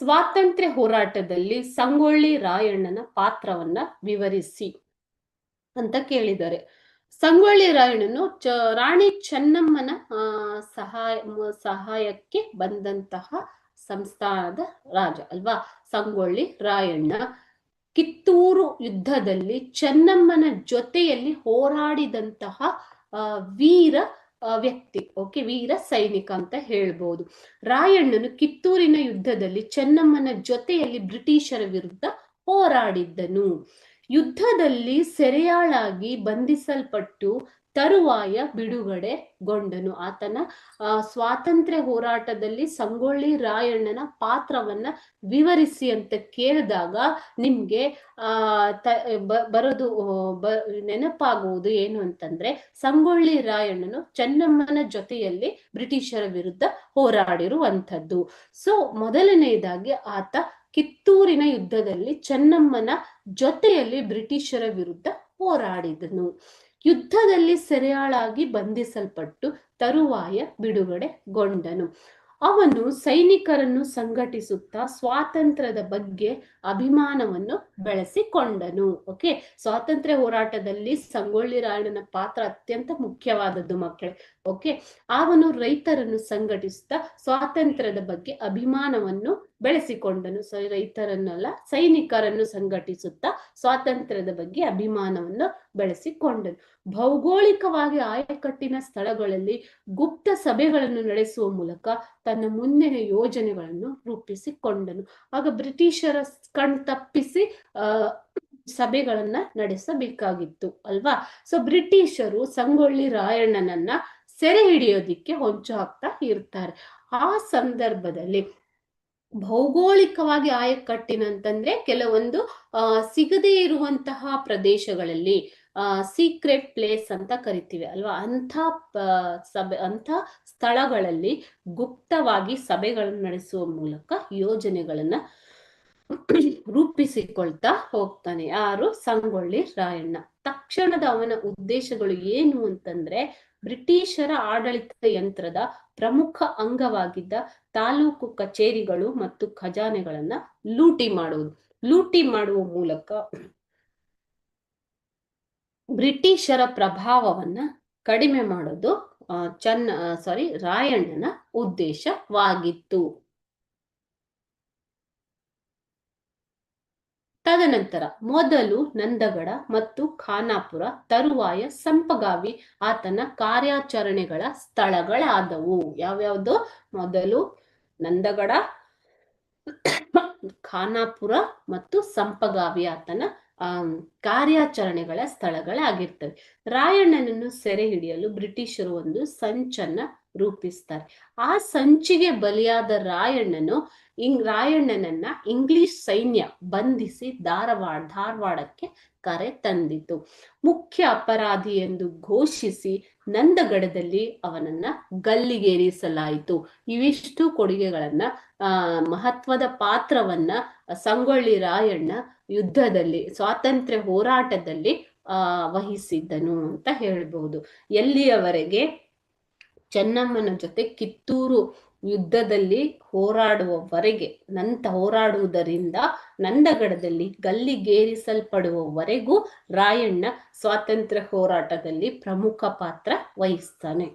ಸ್ವಾತಂತ್ರ್ಯ ಹೋರಾಟದಲ್ಲಿ ಸಂಗೊಳ್ಳಿ ರಾಯಣ್ಣನ ಪಾತ್ರವನ್ನ ವಿವರಿಸಿ ಅಂತ ಕೇಳಿದ್ದಾರೆ. ಸಂಗೊಳ್ಳಿ ರಾಯಣ್ಣನು ಚ, ರಾಣಿ ಚೆನ್ನಮ್ಮನ ಸಹಾಯ ಸಹಾಯಕ್ಕೆ ಬಂದಂತಹ ಸಂಸ್ಥಾನದ ರಾಜ ಅಲ್ವಾ? ಸಂಗೊಳ್ಳಿ ರಾಯಣ್ಣ ಕಿತ್ತೂರು ಯುದ್ಧದಲ್ಲಿ ಚೆನ್ನಮ್ಮನ ಜೊತೆಯಲ್ಲಿ ಹೋರಾಡಿದಂತಹ ವೀರ ವ್ಯಕ್ತಿ, ಓಕೆ, ವೀರ ಸೈನಿಕ ಅಂತ ಹೇಳ್ಬೋದು. ರಾಯಣ್ಣನು ಕಿತ್ತೂರಿನ ಯುದ್ಧದಲ್ಲಿ ಚೆನ್ನಮ್ಮನ ಜೊತೆಯಲ್ಲಿ ಬ್ರಿಟಿಷರ ವಿರುದ್ಧ ಹೋರಾಡಿದ್ದನು. ಯುದ್ಧದಲ್ಲಿ ಸೆರೆಯಾಳಾಗಿ ಬಂಧಿಸಲ್ಪಟ್ಟು ತರುವಾಯ ಬಿಡುಗಡೆಗೊಂಡನು. ಆತನ ಸ್ವಾತಂತ್ರ್ಯ ಹೋರಾಟದಲ್ಲಿ ಸಂಗೊಳ್ಳಿ ರಾಯಣ್ಣನ ಪಾತ್ರವನ್ನ ವಿವರಿಸಿ ಅಂತ ಕೇಳಿದಾಗ ನಿಮ್ಗೆ, ಆ ಬರೋದು ನೆನಪಾಗುವುದು ಏನು ಅಂತಂದ್ರೆ, ಸಂಗೊಳ್ಳಿ ರಾಯಣ್ಣನು ಚೆನ್ನಮ್ಮನ ಜೊತೆಯಲ್ಲಿ ಬ್ರಿಟಿಷರ ವಿರುದ್ಧ ಹೋರಾಡಿರುವಂಥದ್ದು. ಸೊ, ಮೊದಲನೆಯದಾಗಿ ಆತ ಕಿತ್ತೂರಿನ ಯುದ್ಧದಲ್ಲಿ ಚೆನ್ನಮ್ಮನ ಜೊತೆಯಲ್ಲಿ ಬ್ರಿಟಿಷರ ವಿರುದ್ಧ ಹೋರಾಡಿದನು. ಯುದ್ಧದಲ್ಲಿ ಸೆರೆಯಾಳಾಗಿ ಬಂಧಿಸಲ್ಪಟ್ಟು ತರುವಾಯ ಬಿಡುಗಡೆಗೊಂಡನು. ಅವನು ಸೈನಿಕರನ್ನು ಸಂಘಟಿಸುತ್ತಾ ಸ್ವಾತಂತ್ರ್ಯದ ಬಗ್ಗೆ ಅಭಿಮಾನವನ್ನು ಬೆಳೆಸಿಕೊಂಡನು. ಓಕೆ? ಸ್ವಾತಂತ್ರ್ಯ ಹೋರಾಟದಲ್ಲಿ ಸಂಗೊಳ್ಳಿ ರಾಯಣ್ಣನ ಪಾತ್ರ ಅತ್ಯಂತ ಮುಖ್ಯವಾದದ್ದು ಮಕ್ಕಳೇ. ಓಕೆ? ಅವನು ರೈತರನ್ನು ಸಂಘಟಿಸುತ್ತಾ ಸ್ವಾತಂತ್ರ್ಯದ ಬಗ್ಗೆ ಅಭಿಮಾನವನ್ನು ಬೆಳೆಸಿಕೊಂಡನು. ಸೊ, ರೈತರನ್ನಲ್ಲ, ಸೈನಿಕರನ್ನು ಸಂಘಟಿಸುತ್ತಾ ಸ್ವಾತಂತ್ರ್ಯದ ಬಗ್ಗೆ ಅಭಿಮಾನವನ್ನು ಬೆಳೆಸಿಕೊಂಡನು ಭೌಗೋಳಿಕವಾಗಿ ಆಯಕಟ್ಟಿನ ಸ್ಥಳಗಳಲ್ಲಿ ಗುಪ್ತ ಸಭೆಗಳನ್ನು ನಡೆಸುವ ಮೂಲಕ ತನ್ನ ಮುಂದಿನ ಯೋಜನೆಗಳನ್ನು ರೂಪಿಸಿಕೊಂಡನು. ಆಗ ಬ್ರಿಟಿಷರ ಕಣ್ ತಪ್ಪಿಸಿ ಸಭೆಗಳನ್ನ ನಡೆಸಬೇಕಾಗಿತ್ತು ಅಲ್ವಾ? ಸೊ ಬ್ರಿಟಿಷರು ಸಂಗೊಳ್ಳಿ ರಾಯಣ್ಣನನ್ನ ಸೆರೆ ಹಿಡಿಯೋದಿಕ್ಕೆ ಹೊಂಚು ಹಾಕ್ತಾ ಇರ್ತಾರೆ. ಆ ಸಂದರ್ಭದಲ್ಲಿ ಭೌಗೋಳಿಕವಾಗಿ ಆಯಕಟ್ಟಿನಂತಂದ್ರೆ ಕೆಲವೊಂದು, ಆ, ಸಿಗದೇ ಇರುವಂತಹ ಪ್ರದೇಶಗಳಲ್ಲಿ ಸೀಕ್ರೆಟ್ ಪ್ಲೇಸ್ ಅಂತ ಕರಿತೀವಿ ಅಲ್ವಾ? ಅಂಥ ಸಭೆ, ಅಂಥ ಸ್ಥಳಗಳಲ್ಲಿ ಗುಪ್ತವಾಗಿ ಸಭೆಗಳನ್ನು ನಡೆಸುವ ಮೂಲಕ ಯೋಜನೆಗಳನ್ನ ರೂಪಿಸಿಕೊಳ್ತಾ ಹೋಗ್ತಾನೆ. ಯಾರು? ಸಂಗೊಳ್ಳಿ ರಾಯಣ್ಣ. ತಕ್ಷಣದ ಅವನ ಉದ್ದೇಶಗಳು ಏನು ಅಂತಂದ್ರೆ ಬ್ರಿಟಿಷರ ಆಡಳಿತ ಯಂತ್ರದ ಪ್ರಮುಖ ಅಂಗವಾಗಿದ್ದ ತಾಲೂಕು ಕಚೇರಿಗಳು ಮತ್ತು ಖಜಾನೆಗಳನ್ನ ಲೂಟಿ ಮಾಡುವುದು. ಲೂಟಿ ಮಾಡುವ ಮೂಲಕ ಬ್ರಿಟಿಷರ ಪ್ರಭಾವವನ್ನ ಕಡಿಮೆ ಮಾಡೋದು ಚನ್ನ ಸಾರಿ ರಾಯಣ್ಣನ ಉದ್ದೇಶವಾಗಿತ್ತು. ತದನಂತರ ಮೊದಲು ನಂದಗಡ ಮತ್ತು ಖಾನಾಪುರ ತರುವಾಯ ಸಂಪಗಾವಿ ಆತನ ಕಾರ್ಯಾಚರಣೆಗಳ ಸ್ಥಳಗಳಾದವು. ಯಾವ್ಯಾವ್ದು? ಮೊದಲು ನಂದಗಡ, ಖಾನಾಪುರ ಮತ್ತು ಸಂಪಗಾವಿ ಆತನ ಕಾರ್ಯಾಚರಣೆಗಳ ಸ್ಥಳಗಳಾಗಿರ್ತವೆ. ರಾಯಣ್ಣನನ್ನು ಸೆರೆ ಹಿಡಿಯಲು ಬ್ರಿಟಿಷರು ಒಂದು ಸಂಚನ್ನ ರೂಪಿಸ್ತಾರೆ. ಆ ಸಂಚಿಗೆ ಬಲಿಯಾದ ರಾಯಣ್ಣನು ಇಂಗ್, ರಾಯಣ್ಣನನ್ನ ಇಂಗ್ಲಿಷ್ ಸೈನ್ಯ ಬಂಧಿಸಿ ಧಾರವಾಡ, ಧಾರವಾಡಕ್ಕೆ ಕರೆ ತಂದಿತು. ಮುಖ್ಯ ಅಪರಾಧಿ ಎಂದು ಘೋಷಿಸಿ ನಂದಗಡದಲ್ಲಿ ಅವನನ್ನ ಗಲ್ಲಿಗೇರಿಸಲಾಯಿತು. ಇವಿಷ್ಟು ಕೊಡುಗೆಗಳನ್ನ, ಆ, ಮಹತ್ವದ ಪಾತ್ರವನ್ನ ಸಂಗೊಳ್ಳಿ ರಾಯಣ್ಣ ಯುದ್ಧದಲ್ಲಿ, ಸ್ವಾತಂತ್ರ್ಯ ಹೋರಾಟದಲ್ಲಿ, ಆ, ವಹಿಸಿದ್ದನು ಅಂತ ಹೇಳ್ಬಹುದು ಎಲ್ಲಿಯವರೆಗೆ? ಚೆನ್ನಮ್ಮನ ಜೊತೆ ಕಿತ್ತೂರು ಯುದ್ಧದಲ್ಲಿ ಹೋರಾಡುವವರೆಗೆ, ನಂತ ಹೋರಾಡುವುದರಿಂದ ನಂದಗಡದಲ್ಲಿ ಗಲ್ಲಿಗೇರಿಸಲ್ಪಡುವವರೆಗೂ ರಾಯಣ್ಣ ಸ್ವಾತಂತ್ರ್ಯ ಹೋರಾಟದಲ್ಲಿ ಪ್ರಮುಖ ಪಾತ್ರ ವಹಿಸ್ತಾನೆ.